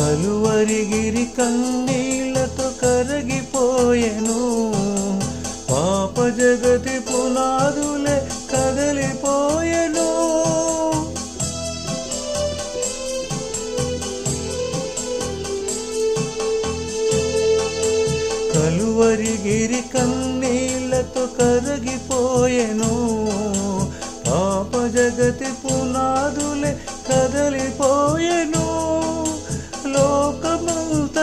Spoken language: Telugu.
కలువరిగిరి కన్నీళ్ళతో కరగిపోయెను. పాప జగతి పునాదులే కదలిపోయెను. కలువరిగిరి కన్నీళ్ళతో కరగిపోయెను. పాప జగతి పునాదులే